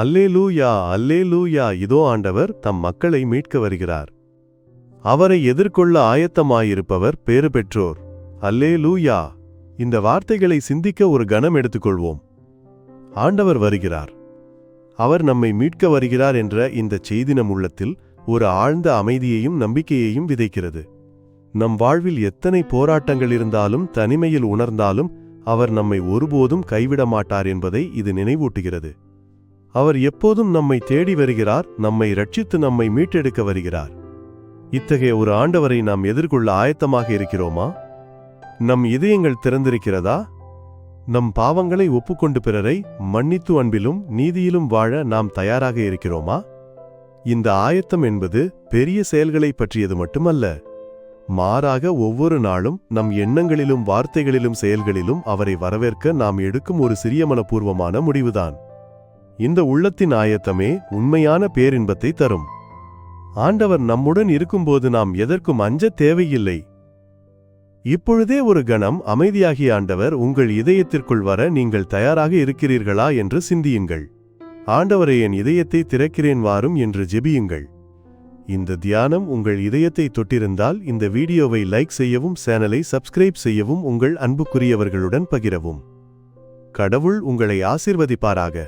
அல்லேலூயா அல்லேலூயா. இதோ ஆண்டவர் தம் மக்களை மீட்க வருகிறார். அவரை எதிர்கொள்ள ஆயத்தமாயிருப்பவர் பேறு பெற்றோர். அல்லேலூயா. இந்த வார்த்தைகளை சிந்திக்க ஒரு கணம் எடுத்துக்கொள்வோம். ஆண்டவர் வருகிறார். அவர் நம்மை மீட்க வருகிறார் என்ற இந்த செய்தி நம் உள்ளத்தில் ஒரு ஆழ்ந்த அமைதியையும் நம்பிக்கையையும் விதைக்கிறது. நம் வாழ்வில் எத்தனை போராட்டங்கள் இருந்தாலும் தனிமையில் உணர்ந்தாலும் அவர் நம்மை ஒருபோதும் கைவிட மாட்டார் என்பதை இது நினைவூட்டுகிறது. அவர் எப்போதும் நம்மை தேடி வருகிறார் நம்மை ரட்சித்து நம்மை மீட்டெடுக்க வருகிறார். இத்தகைய ஒரு ஆண்டவரை நாம் எதிர்கொள்ள ஆயத்தமாக இருக்கிறோமா? நம் இதயங்கள் திறந்திருக்கிறதா? நம் பாவங்களை ஒப்புக்கொண்டு பிறரை மன்னித்து அன்பிலும் நீதியிலும் வாழ நாம் தயாராக இருக்கிறோமா? இந்த ஆயத்தம் என்பது பெரிய செயல்களை பற்றியது மட்டுமல்ல. மாறாக ஒவ்வொரு நாளும் நம் எண்ணங்களிலும் வார்த்தைகளிலும் செயல்களிலும் அவரை வரவேற்க நாம் எடுக்கும் ஒரு சிறிய மனப்பூர்வமான முடிவுதான். இந்த உள்ளத்தின் ஆயத்தமே உண்மையான பேரின்பத்தை தரும். ஆண்டவர் நம்முடன் இருக்கும்போது நாம் எதற்கும் அஞ்சத் தேவையில்லை. இப்பொழுதே ஒரு கணம் அமைதியாகிய ஆண்டவர் உங்கள் இதயத்திற்குள் வர நீங்கள் தயாராக இருக்கிறீர்களா என்று சிந்தியுங்கள். ஆண்டவரை என் இதயத்தை திறக்கிறேன் வாரும் என்று ஜெபியுங்கள். இந்த தியானம் உங்கள் இதயத்தை தொட்டிருந்தால் இந்த வீடியோவை லைக் செய்யவும் சேனலை சப்ஸ்கிரைப் செய்யவும் உங்கள் அன்புக்குரியவர்களுடன் பகிரவும். கடவுள் உங்களை ஆசிர்வதிப்பாராக.